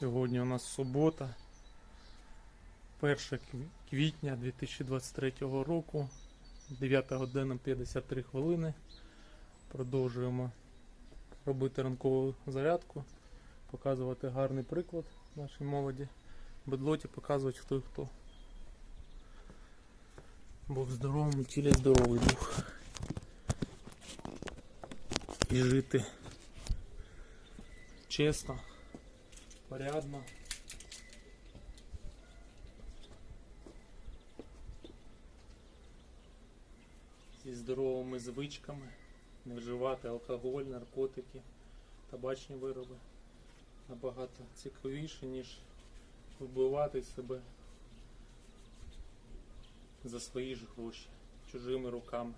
Сьогодні у нас субота, 1 квітня 2023 року, 9 година 53 хвилини. Продовжуємо робити ранкову зарядку, показувати гарний приклад нашій молоді, бедлоті показувати хто і хто. Бо в здоровому тілі здоровий дух. І жити чесно, порядно. Зі здоровими звичками, не вживати алкоголь, наркотики, табачні вироби набагато цікавіше, ніж вбивати себе за свої ж гроші, чужими руками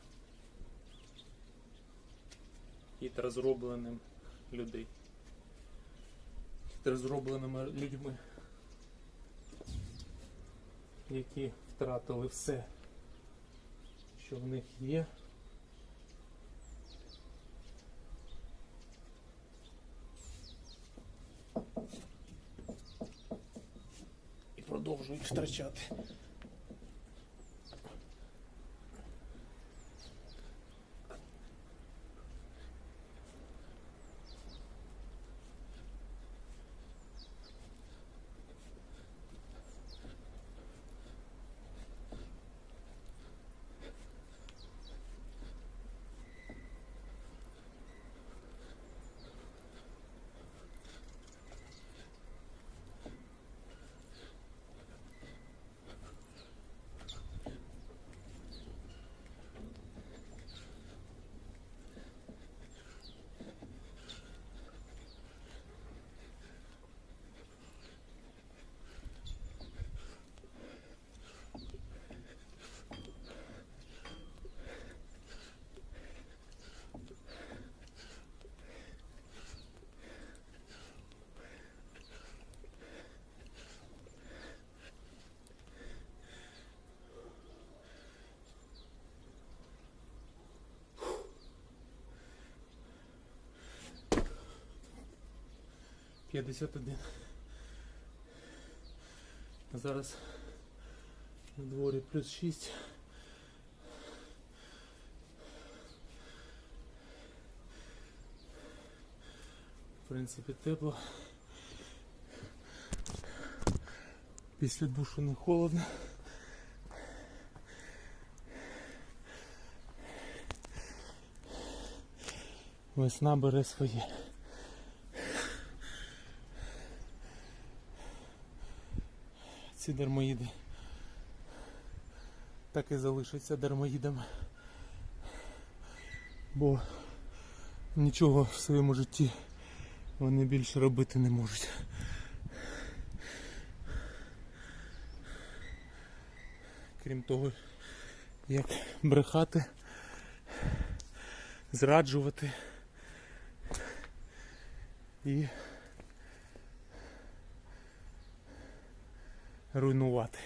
і розробленим людей. Розробленими людьми, які втратили все, що в них є. І продовжують втрачати. П'ятдесят один. Зараз на дворі плюс 6. В принципі, тепло. Після душу не холодно. Весна бере своє. Ці дармоїди так і залишаться дармоїдами. Бо нічого в своєму житті вони більше робити не можуть. Крім того, як брехати, зраджувати і руйнувати.